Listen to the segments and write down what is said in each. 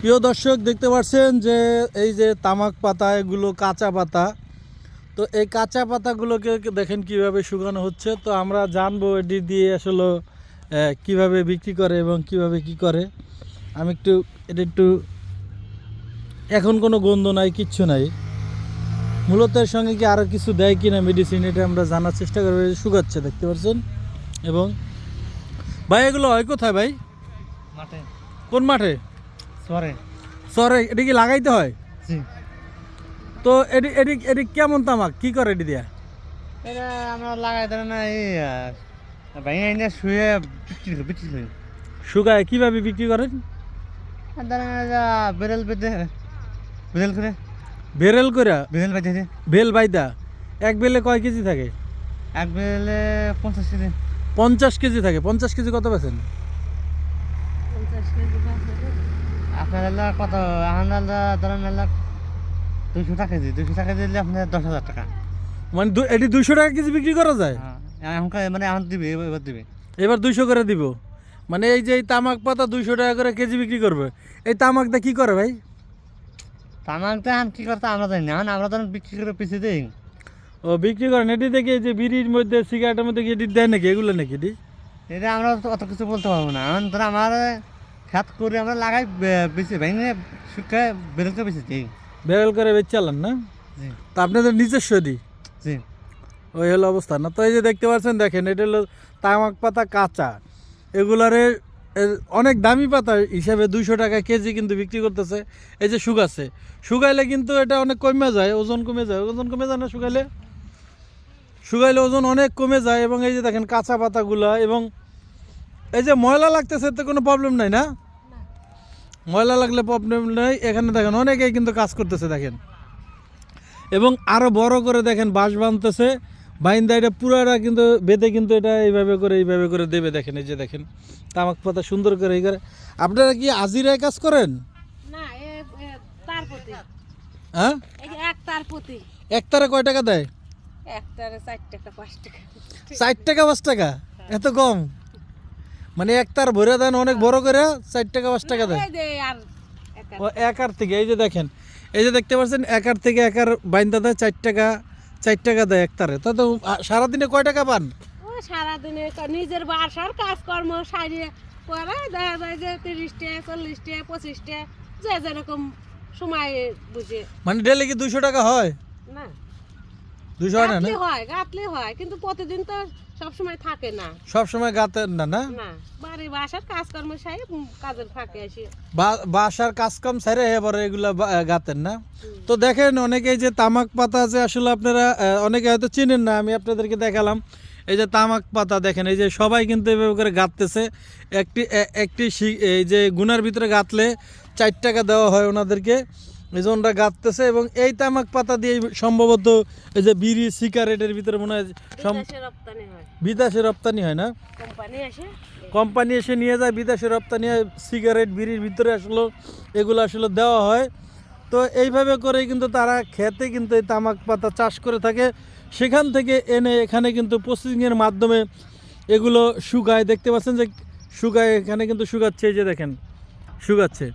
প্রিয় দর্শক দেখতে পাচ্ছেন যে এই যে তামাক পাতা এগুলো কাঁচা পাতা। তো এই কাঁচা পাতাগুলোকে দেখেন কীভাবে শুকানো হচ্ছে। তো আমরা জানব এটি দিয়ে আসলে কীভাবে বিক্রি করে এবং কীভাবে কি করে। আমি একটু এটা একটু এখন কোনো গন্ধ নাই কিচ্ছু নাই। মূলত এর সঙ্গে কি আরও কিছু দেয় কি না মেডিসিন এটা আমরা জানার চেষ্টা করব। শুকাচ্ছে দেখতে পাচ্ছেন? এবং ভাই এগুলো হয় কোথায় ভাই? মাঠে। কোন মাঠে? সরে। সরে এটি কি লাগাইতে হয়? জি। তো এটি এটি এটি কেমন তামাক? কি করে এটি দিয়া? এটা আমরা লাগাই দেন না এই ভেঙে এনে শুয়ে বিক্রি করি বিক্রি করি। শুকায় কীভাবে বিক্রি করেন? ধরেন যা বেরেল বেঁধে বেরেল করে। বেরেল করে বেরেল দিয়ে বেল বাইদা? এক বেলে কয় কেজি থাকে? এক বেলে পঞ্চাশ কেজি। পঞ্চাশ কেজি থাকে। পঞ্চাশ কেজি কত পেছেন আপনার এলা কত? এলা ধরেন এলা দুশো টাকা কেজি দুশো টাকা দিলে আপনার দশ হাজার টাকা। মানে এটি দুইশো টাকা কেজি বিক্রি করা যায়? হ্যাঁ এখনকার মানে এখন দিবে এবার দিবে। এবার দুইশো করে দিব। মানে এই যে এই তামাক পাতা দুইশো টাকা করে কেজি বিক্রি করবে এই তামাকটা কি করে ভাই? তামাক তো এখন কী করতে আমরা জানি না। এখন আমরা ধরেন বিক্রি করে পিছিয়ে দিই। ও বিক্রি করেন। এটি দেখে এই যে বিড়ির মধ্যে সিগারেটের মধ্যে কি এটি দেয় নাকি? এগুলো নাকি এটি? এটা আমরা অত কিছু বলতে পারব না। এখন ধর আমার খাত করে আমরা লাগাই বেশি ভেঙে শুকায় বেরোতে করে বেশি দিই বেরেল করে বেচ চালান না তা আপনাদের নিজস্ব এটি জি। ওই হলো অবস্থা না? তো এই যে দেখতে পাচ্ছেন দেখেন এটা হলো তামাক পাতা কাঁচা। এগুলারে অনেক দামি পাতা হিসাবে দুইশো টাকা কেজি কিন্তু বিক্রি করতেছে। এই যে শুকাচ্ছে শুকাইলে কিন্তু এটা অনেক কমে যায় ওজন কমে যায়। ওজন কমে যায় না শুকাইলে শুকাইলে ওজন অনেক কমে যায় এবং এই যে দেখেন কাঁচা পাতাগুলা এবং এই যে ময়লা লাগতেছে তো কোনো প্রবলেম নাই না? ময়লা লাগলে প্রবলেম নেই। এখানে দেখেন অনেকেই কিন্তু কাজ করতেছে দেখেন। এবং আরও বড় করে দেখেন বাঁশ বাঁধতেছে। বাইন্দা এটা পুরাটা কিন্তু বেঁধে কিন্তু এটা এইভাবে করে এইভাবে করে দেবে দেখেন এই যে দেখেন। তামাক পাতা সুন্দর করে এই করে আপনারা কি আজিরায় কাজ করেন? হ্যাঁ? একতারে কয় টাকা দেয়? চার টাকা পাঁচ টাকা। ষাট টাকা পাঁচ টাকা? এত কম? মানে একতার ভরে দেন অনেক বড় করে ষাট টাকা পাঁচ টাকা দেয়। ও একার থেকে এই যে দেখেন এই যে দেখতে পাচ্ছেন একার থেকে একার বাইন্দা দেয় চার টাকা চার টাকা দেয় একতারে তা তো সারাদিনে কয় টাকা পান? ও সারাদিনে নিজের বাসার কাজকর্ম সারিয়ে করে দেখা যায় যে তিরিশটা চল্লিশটা পঁচিশটা যে যেরকম সময় বুঝে। মানে ডেলি কি দুশো টাকা হয়? না। দুশো হয় না হয় গাঁথলে হয় কিন্তু প্রতিদিন তো সব সময় থাকে না। সব সময় গাতে না না? বাড়ি বাসার কাজকর্ম সারি কাজের ফাঁকে আসি। বাসার কাজ কাম সারে এবারে এগুলা গাতেন না? তো দেখেন অনেকেই যে তামাক পাতা যে আসলে আপনারা অনেকে হয়তো চিনেন না আমি আপনাদেরকে দেখালাম। এই যে তামাক পাতা দেখেন এই যে সবাই কিন্তু এভাবে করে গাঁততেছে। একটি একটি এই যে গুনার ভিতরে গাঁতলে চার টাকা দেওয়া হয় ওনাদেরকে। এই যে গাঁততেছে এবং এই তামাক পাতা দিয়ে সম্ভবত এই যে বিড়ি সিগারেটের ভিতরে মনে হয় বিদেশে রপ্তানি হয়। না? কোম্পানি কোম্পানি এসে নিয়ে যায় বিদেশে রপ্তানি হয় সিগারেট বিড়ির ভিতরে আসলে এগুলো আসলে দেওয়া হয়। তো এইভাবে করেই কিন্তু তারা খেতে কিন্তু এই তামাক পাতা চাষ করে থাকে। সেখান থেকে এনে এখানে কিন্তু প্রসেসিংয়ের মাধ্যমে এগুলো শুকায়। দেখতে পাচ্ছেন যে শুকায় এখানে কিন্তু শুকাচ্ছে এই যে দেখেন শুকাচ্ছে।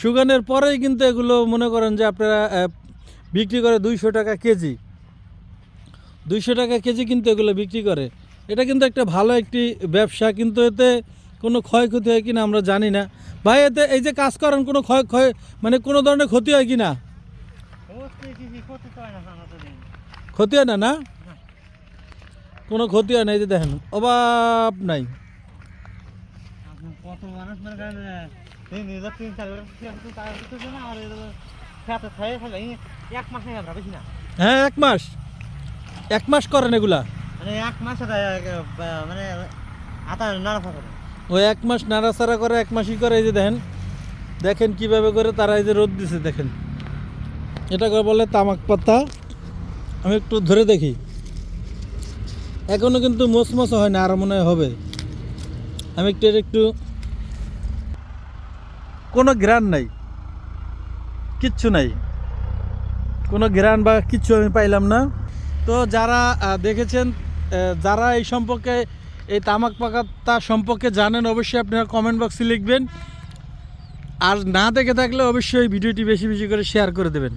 শুকানোর পরেই কিন্তু এগুলো মনে করেন যে আপনারা বিক্রি করে দুইশো টাকা কেজি। দুইশো টাকা কেজি কিন্তু এগুলো বিক্রি করে। এটা কিন্তু একটা ভালো একটি ব্যবসা, কিন্তু এতে কোনো ক্ষয়ক্ষতি হয় কিনা আমরা জানি না। ভাই, এতে এই যে কাজ করেন, কোনো ক্ষয় ক্ষয় মানে কোনো ধরনের ক্ষতি হয় কি না ক্ষতি হয় না না? কোনো ক্ষতি হয় না, এই যে দেখেন, অভাব নাই। মনে এক মাসে বেশি না হ্যাঁ এক মাস এক মাস করেন এগুলা মানে এক মাসে মানে আটা নাড়া করে ওই এক মাস নাড়াচাড়া করে এক মাসই করে এই যে দেখেন দেখেন কীভাবে করে তারা এই যে রোদ দিছে দেখেন এটা করে বলে তামাক পাতা আমি একটু ধরে দেখি এখনও কিন্তু মসমস হয় না আর মনে হয় হবে আমি একটু একটু কোনো গ্রান নাই। কিচ্ছু নাই। কোনো গ্রান বা কিচ্ছু আমি পাইলাম না। তো যারা দেখেছেন যারা এই সম্পর্কে, এই তামাক পাকা তা সম্পর্কে জানেন, অবশ্যই আপনারা কমেন্ট বক্সে লিখবেন। আর না দেখে থাকলে অবশ্যই ভিডিওটি বেশি বেশি করে শেয়ার করে দেবেন।